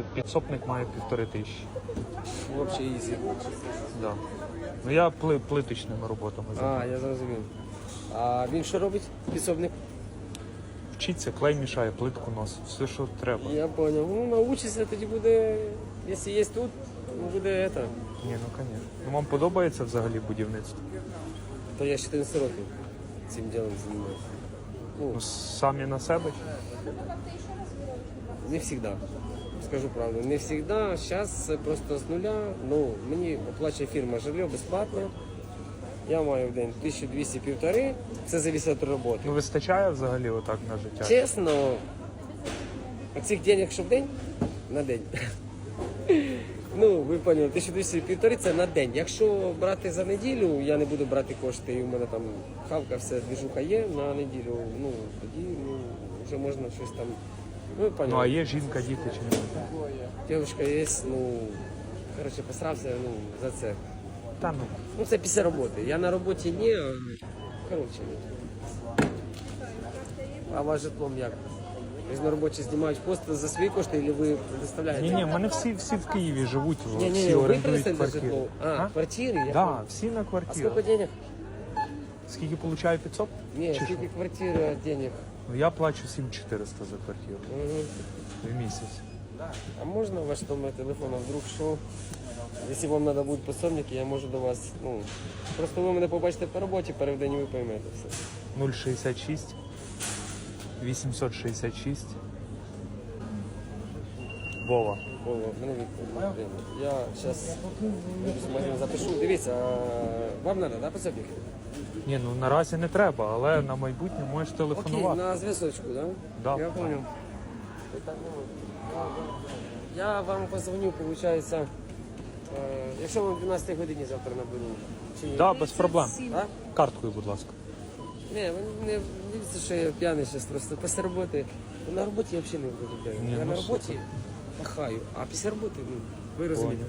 Підсопник має півтори тисячі. Вообще ізі. Да. Ну я пли, плиточними роботами. А, я зрозумів. А він що робить? Підсобник? Вчиться, клей мішає, плитку носить, все, що треба. Я понял. Ну, научишся, тоді буде, якщо є тут, ну, буде это. Ні, ну звісно. Ну вам подобається взагалі будівництво? То я 14 років цим ділом займаюся. Ну, самі на себе? не завжди. Скажу правду, не завжди. Зараз просто з нуля. Ну, мені оплачує фірма жилье безплатно. Я маю в день 1200 півтори. Це залежить від роботи. Ну вистачає взагалі отак на життя? Чесно, цих денег, що в день? На день. Ну, ви поняли, 1200 півтори це на день. Якщо брати за неділю, я не буду брати кошти, і у мене там хавка, все двіжуха є на неділю, ну тоді ну, вже можна щось там. Ну, ви Ну а є жінка, діти чи немає? Дівчинка є, ну, коротше, посрався ну, за це. Та ну. Ну, це після роботи. Я на роботі ні, а, коротше. А ваш житлом як? На роботі знімають пост за свої кошти, або ви предоставляєте? Ні, ні, в мене всі, всі в Києві живуть, Ні, ні, всі ні, ви орендують квартири. житло. А, квартири? Я Да, всі на А квартиру. сколько денег? Скільки получаю 500? Ні, Чи скільки що? квартир денег? Ну я плачу 7400 за квартиру Мгм. в місяць. А можна ваш номер телефона вдруг що? Якщо вам треба будуть пособники, я можу до вас, ну, просто ви мене побачите по роботі, перевдень ви поймете все. 066 866 Вова. О, мене відповідь. Я зараз запишу. Дивіться, а вам треба, да, пособник? Ні, ну наразі не треба, але на майбутнє можеш Окей, телефонувати. на зв'язочку, да? Да. Я понял. Я вам позвоню, виходить, е, якщо вам в 12 годині завтра наберу. Чи... Да, без проблем. А? Карткою, будь ласка. Ви не дивіться, що я п'яний зараз просто після роботи. На роботі я взагалі не буду п'яний. Я ну на роботі пахаю, а після роботи, ну, ви розумієте.